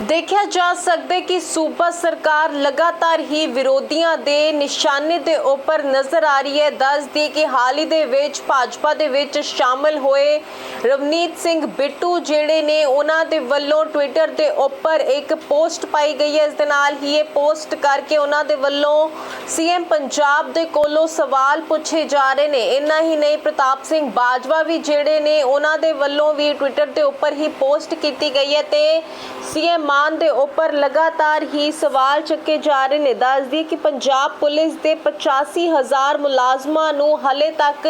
ਦੇਖਿਆ ਜਾ ਸਕਦਾ ਕਿ ਸੂਬਾ ਸਰਕਾਰ ਲਗਾਤਾਰ ਹੀ ਵਿਰੋਧੀਆਂ ਦੇ ਨਿਸ਼ਾਨੇ ਦੇ ਉੱਪਰ ਨਜ਼ਰ ਆ ਰਹੀ ਹੈ। ਦੱਸਦੀ ਕਿ ਹਾਲ ਹੀ ਦੇ ਵਿੱਚ ਭਾਜਪਾ ਦੇ ਵਿੱਚ ਸ਼ਾਮਲ ਹੋਏ ਰਵਨੀਤ ਸਿੰਘ ਬਿੱਟੂ ਜਿਹੜੇ ਨੇ, ਉਹਨਾਂ ਦੇ ਵੱਲੋਂ ਟਵਿੱਟਰ ਦੇ ਉੱਪਰ ਇੱਕ ਪੋਸਟ ਪਾਈ ਗਈ ਹੈ। ਇਸ ਦੇ ਨਾਲ ਹੀ ਇਹ ਪੋਸਟ ਕਰਕੇ ਉਹਨਾਂ ਦੇ ਵੱਲੋਂ ਸੀਐਮ ਪੰਜਾਬ ਦੇ ਕੋਲੋਂ ਸਵਾਲ ਪੁੱਛੇ ਜਾ ਰਹੇ ਨੇ। ਇੰਨਾ ਹੀ ਨਹੀਂ, ਪ੍ਰਤਾਪ ਸਿੰਘ ਬਾਜਵਾ ਵੀ ਜਿਹੜੇ ਨੇ, ਉਹਨਾਂ ਦੇ ਵੱਲੋਂ ਵੀ ਟਵਿੱਟਰ ਦੇ ਉੱਪਰ ਹੀ ਪੋਸਟ ਕੀਤੀ ਗਈ ਹੈ ਤੇ ਸੀਐਮ ਮਾਨ ਦੇ ਉੱਪਰ ਲਗਾਤਾਰ ਹੀ ਸਵਾਲ ਚੱਕੇ ਜਾ ਰਹੇ ਨੇ। ਦੱਸਦੀ ਕਿ ਪੰਜਾਬ ਪੁਲਿਸ ਦੇ 85000 ਮੁਲਾਜ਼ਮਾਂ ਨੂੰ ਹਲੇ ਤੱਕ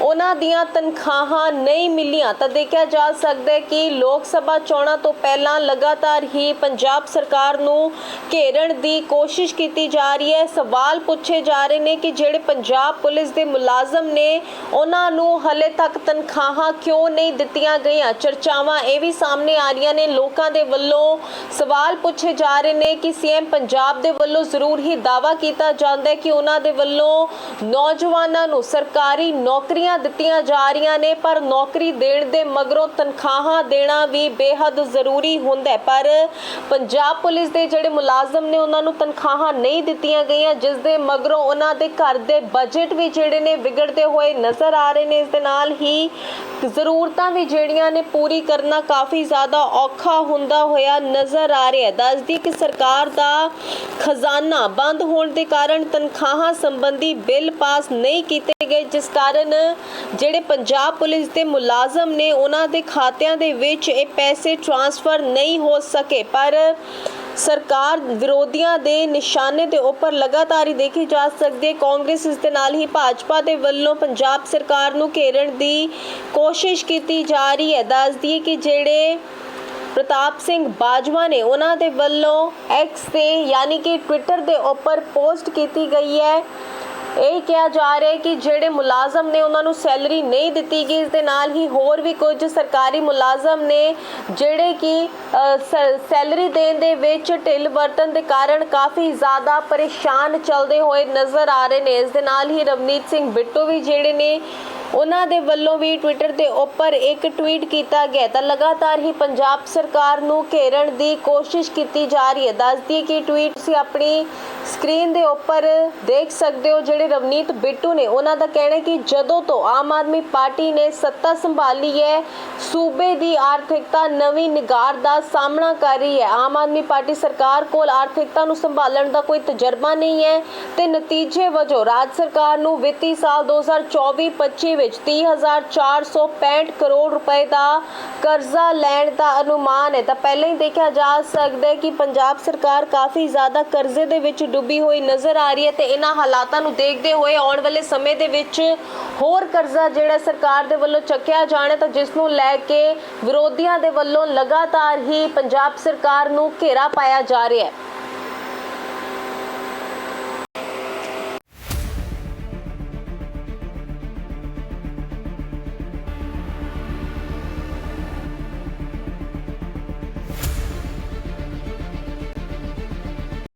ਉਹਨਾਂ ਦੀਆਂ ਤਨਖਾਹਾਂ ਨਹੀਂ ਮਿਲੀਆਂ। ਤਾਂ ਦੇਖਿਆ ਜਾ ਸਕਦਾ ਹੈ ਕਿ ਲੋਕ ਸਭਾ ਚੋਣਾਂ ਤੋਂ ਪਹਿਲਾਂ ਲਗਾਤਾਰ ਹੀ ਪੰਜਾਬ ਸਰਕਾਰ ਨੂੰ ਘੇਰਣ ਦੀ ਕੋਸ਼ਿਸ਼ ਕੀਤੀ ਜਾ ਰਹੀ ਹੈ। ਸਵਾਲ ਸਵਾਲ ਪੁੱਛੇ ਜਾ ਰਹੇ ਨੇ ਕਿ ਜਿਹੜੇ ਪੰਜਾਬ ਪੁਲਿਸ ਦੇ ਮੁਲਾਜ਼ਮ ਨੇ, ਉਹਨਾਂ ਨੂੰ ਹਲੇ ਤੱਕ ਤਨਖਾਹਾਂ ਕਿਉਂ ਨਹੀਂ ਦਿੱਤੀਆਂ ਗਈਆਂ? ਚਰਚਾਵਾਂ ਇਹ ਵੀ ਸਾਹਮਣੇ ਆ ਰਹੀਆਂ ਨੇ। ਲੋਕਾਂ ਦੇ ਵੱਲੋਂ ਸਵਾਲ ਪੁੱਛੇ ਜਾ ਰਹੇ ਨੇ ਕਿ ਸੀਐਮ ਪੰਜਾਬ ਦੇ ਵੱਲੋਂ ਜ਼ਰੂਰ ਹੀ ਦਾਵਾ ਕੀਤਾ ਜਾਂਦਾ ਹੈ ਕਿ ਉਹਨਾਂ ਦੇ ਵੱਲੋਂ ਨੌਜਵਾਨਾਂ ਨੂੰ ਸਰਕਾਰੀ ਨੌਕਰੀਆਂ ਦਿੱਤੀਆਂ ਜਾ ਰਹੀਆਂ ਨੇ, ਪਰ ਨੌਕਰੀ ਦੇਣ ਦੇ ਮਗਰੋਂ ਤਨਖਾਹਾਂ ਦੇਣਾ ਵੀ ਬੇਹੱਦ ਜ਼ਰੂਰੀ ਹੁੰਦਾ ਹੈ। ਪਰ ਪੰਜਾਬ ਪੁਲਿਸ ਦੇ ਜਿਹੜੇ ਮੁਲਾਜ਼ਮ ਨੇ, ਉਹਨਾਂ ਨੂੰ ਤਨਖਾਹਾਂ ਨਹੀਂ ਦਿੱਤੀਆਂ ਗਈਆਂ, ਜਿਸ ਦੇ, ਮਗਰੋਂ ਉਹਨਾਂ ਦੇ ਘਰ ਦੇ ਬਜਟ ਵੀ ਜਿਹੜੇ ਨੇ ਵਿਗੜਦੇ ਹੋਏ ਨਜ਼ਰ ਆ ਰਹੇ ਨੇ। ਇਸ ਦੇ ਨਾਲ ਹੀ ਜ਼ਰੂਰਤਾਂ ਵੀ ਜਿਹੜੀਆਂ ਨੇ ਪੂਰੀ ਕਰਨਾ ਕਾਫੀ ਜ਼ਿਆਦਾ ਔਖਾ ਹੁੰਦਾ ਹੋਇਆ ਨਜ਼ਰ ਆ ਰਿਹਾ ਹੈ। ਦੱਸਦੀ ਕਿ ਸਰਕਾਰ ਦਾ ਖਜ਼ਾਨਾ ਬੰਦ ਹੋਣ ਦੇ ਕਾਰਨ ਤਨਖਾਹਾਂ ਸੰਬੰਧੀ ਬਿੱਲ ਪਾਸ ਨਹੀਂ ਕੀਤੇ ਗਏ, ਜਿਸ ਕਾਰਨ ਜਿਹੜੇ ਪੰਜਾਬ ਪੁਲਿਸ ਦੇ ਮੁਲਾਜ਼ਮ ਨੇ, ਉਹਨਾਂ ਦੇ ਖਾਤਿਆਂ ਦੇ ਵਿੱਚ ਇਹ ਪੈਸੇ ਟ੍ਰਾਂਸਫਰ ਨਹੀਂ ਹੋ ਸਕੇ। ਪਰ ਸਰਕਾਰ ਵਿਰੋਧੀਆਂ ਦੇ ਨਿਸ਼ਾਨੇ ਦੇ ਉੱਪਰ ਲਗਾਤਾਰ ਹੀ ਦੇਖੀ ਜਾ ਸਕਦੀ ਹੈ। ਕਾਂਗਰਸ ਇਸ ਦੇ ਨਾਲ ਹੀ ਭਾਜਪਾ ਦੇ ਵੱਲੋਂ ਪੰਜਾਬ ਸਰਕਾਰ ਨੂੰ ਘੇਰਣ ਦੀ ਕੋਸ਼ਿਸ਼ ਕੀਤੀ ਜਾ ਰਹੀ ਹੈ। ਦੱਸਦੀ ਹੈ ਕਿ ਜਿਹੜੇ ਪ੍ਰਤਾਪ ਸਿੰਘ ਬਾਜਵਾ ਨੇ, ਉਹਨਾਂ ਦੇ ਵੱਲੋਂ ਐਕਸ ਤੇ ਯਾਨੀ ਕਿ ਟਵਿੱਟਰ ਦੇ ਉੱਪਰ ਪੋਸਟ ਕੀਤੀ ਗਈ ਹੈ। ਇਹ ਕਿਹਾ ਜਾ ਰਿਹਾ ਹੈ ਕਿ ਜਿਹੜੇ ਮੁਲਾਜ਼ਮ ਨੇ ਉਹਨਾਂ ਨੂੰ ਸੈਲਰੀ ਨਹੀਂ ਦਿੱਤੀ ਗਈ, ਇਸ ਦੇ ਨਾਲ ਹੀ ਹੋਰ ਵੀ ਕੁਝ ਸਰਕਾਰੀ ਮੁਲਾਜ਼ਮ ਨੇ ਜਿਹੜੇ ਕਿ ਸੈਲਰੀ ਦੇਣ ਦੇ ਵਿੱਚ ਢਿੱਲ ਵਰਤਨ ਦੇ ਕਾਰਨ ਕਾਫੀ ਜ਼ਿਆਦਾ ਪਰੇਸ਼ਾਨ ਚੱਲਦੇ ਹੋਏ ਨਜ਼ਰ ਆ ਰਹੇ ਨੇ। ਇਸ ਦੇ ਨਾਲ ਹੀ ਰਵਨੀਤ ਸਿੰਘ ਬਿੱਟੂ ਵੀ ਜਿਹੜੇ ਨੇ, ਉਹਨਾਂ ਦੇ ਵੱਲੋਂ ਵੀ ਟਵਿੱਟਰ ਦੇ ਉੱਪਰ ਇੱਕ ਟਵੀਟ ਕੀਤਾ ਗਿਆ। ਤਾਂ ਲਗਾਤਾਰ ਹੀ ਪੰਜਾਬ ਸਰਕਾਰ ਨੂੰ ਘੇਰਣ ਦੀ ਕੋਸ਼ਿਸ਼ ਕੀਤੀ ਜਾ ਰਹੀ ਹੈ। ਦੱਸਦੀ ਕਿ ਟਵੀਟ ਸੀ ਆਪਣੀ ਸਕਰੀਨ ਦੇ ਉੱਪਰ ਦੇਖ ਸਕਦੇ ਹੋ ਜਿਹੜੇ ਰਵਨੀਤ ਬਿੱਟੂ ਨੇ, ਉਹਨਾਂ ਦਾ ਕਹਿਣਾ ਹੈ ਕਿ ਜਦੋਂ ਤੋਂ ਆਮ ਆਦਮੀ ਪਾਰਟੀ ਨੇ ਸੱਤਾ ਸੰਭਾਲੀ ਹੈ, ਸੂਬੇ ਦੀ ਆਰਥਿਕਤਾ ਨਵੀਂ ਨਿਗਾਰ ਦਾ ਸਾਹਮਣਾ ਕਰ ਰਹੀ ਹੈ। ਆਮ ਆਦਮੀ ਪਾਰਟੀ ਸਰਕਾਰ ਕੋਲ ਆਰਥਿਕਤਾ ਨੂੰ ਸੰਭਾਲਣ ਦਾ ਕੋਈ ਤਜਰਬਾ ਨਹੀਂ ਹੈ ਤੇ ਨਤੀਜੇ ਵਜੋਂ ਰਾਜ ਸਰਕਾਰ ਨੂੰ ਵਿੱਤੀ ਸਾਲ 2024-25 ਵਿੱਚ 30465 ਕਰੋੜ ਰੁਪਏ ਦਾ ਕਰਜ਼ਾ ਲੈਣ ਦਾ ਅਨੁਮਾਨ ਹੈ। ਤਾਂ ਪਹਿਲਾਂ ਹੀ ਦੇਖਿਆ ਜਾ ਸਕਦਾ ਹੈ ਕਿ ਪੰਜਾਬ ਸਰਕਾਰ ਕਾਫੀ ਜ਼ਿਆਦਾ ਕਰਜ਼ੇ ਦੇ ਵਿੱਚ ਡੁੱਬੀ ਹੋਈ ਨਜ਼ਰ ਆ ਰਹੀ ਹੈ ਤੇ ਇਹਨਾਂ ਹਾਲਾਤਾਂ ਨੂੰ ਦੇਖਦੇ ਹੋਏ ਆਉਣ ਵਾਲੇ ਸਮੇਂ ਦੇ ਵਿੱਚ ਹੋਰ ਕਰਜ਼ਾ ਜਿਹੜਾ ਸਰਕਾਰ ਦੇ ਵੱਲੋਂ ਚੱਕਿਆ ਜਾਣਾ ਤਾਂ ਜਿਸ ਨੂੰ ਲੈ ਕੇ ਵਿਰੋਧੀਆਂ ਦੇ ਵੱਲੋਂ ਲਗਾਤਾਰ ਹੀ ਪੰਜਾਬ ਸਰਕਾਰ ਨੂੰ ਘੇਰਾ ਪਾਇਆ ਜਾ ਰਿਹਾ ਹੈ।